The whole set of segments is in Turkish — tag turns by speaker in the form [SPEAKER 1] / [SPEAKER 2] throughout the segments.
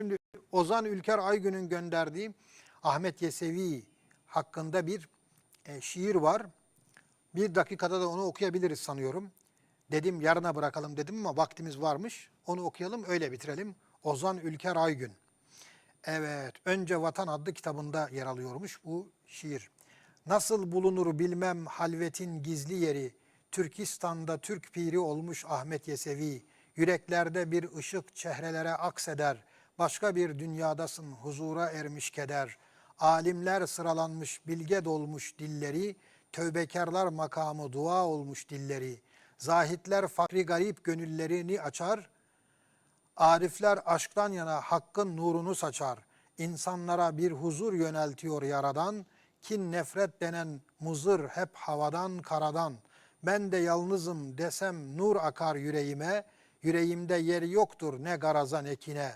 [SPEAKER 1] Şimdi Ozan Ülker Aygün'ün gönderdiği Ahmet Yesevi hakkında bir e, şiir var. Bir dakikada da onu okuyabiliriz sanıyorum. Dedim yarına bırakalım dedim ama vaktimiz varmış. Onu okuyalım öyle bitirelim. Ozan Ülker Aygün. Evet, Önce Vatan adlı kitabında yer alıyormuş bu şiir. Nasıl bulunur bilmem halvetin gizli yeri, Türkistan'da Türk piri olmuş Ahmet Yesevi, yüreklerde bir ışık çehrelere akseder, başka bir dünyadasın huzura ermiş keder, alimler sıralanmış bilge dolmuş dilleri, tövbekarlar makamı dua olmuş dilleri, zahitler fakri garip gönüllerini açar, Arifler aşktan yana hakkın nurunu saçar. İnsanlara bir huzur yöneltiyor yaradan. Kin nefret denen muzır hep havadan karadan. Ben de yalnızım desem nur akar yüreğime. Yüreğimde yeri yoktur ne garaza ne kine.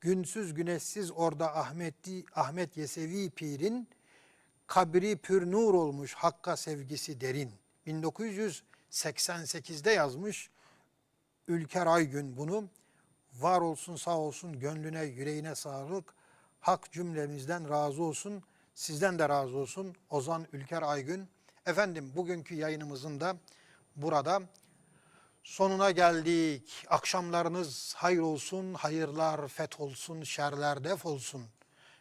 [SPEAKER 1] Günsüz güneşsiz orada Ahmeti, Ahmet Yesevi Pir'in kabri pür nur olmuş hakka sevgisi derin. 1988'de yazmış Ülker Aygün bunu. Var olsun sağ olsun gönlüne yüreğine sağlık. Hak cümlemizden razı olsun. Sizden de razı olsun Ozan Ülker Aygün. Efendim bugünkü yayınımızın da burada sonuna geldik. Akşamlarınız hayır olsun, hayırlar feth olsun, şerler def olsun.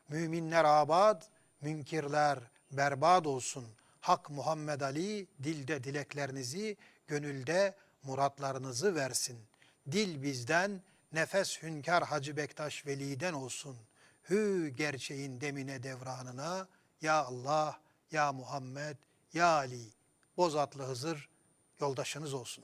[SPEAKER 1] Müminler abad, münkirler berbat olsun. Hak Muhammed Ali dilde dileklerinizi, gönülde muratlarınızı versin. Dil bizden, nefes hünkar Hacı Bektaş Veli'den olsun. Hü gerçeğin demine devranına, ya Allah, ya Muhammed, ya Ali. Bozatlı Hızır yoldaşınız olsun.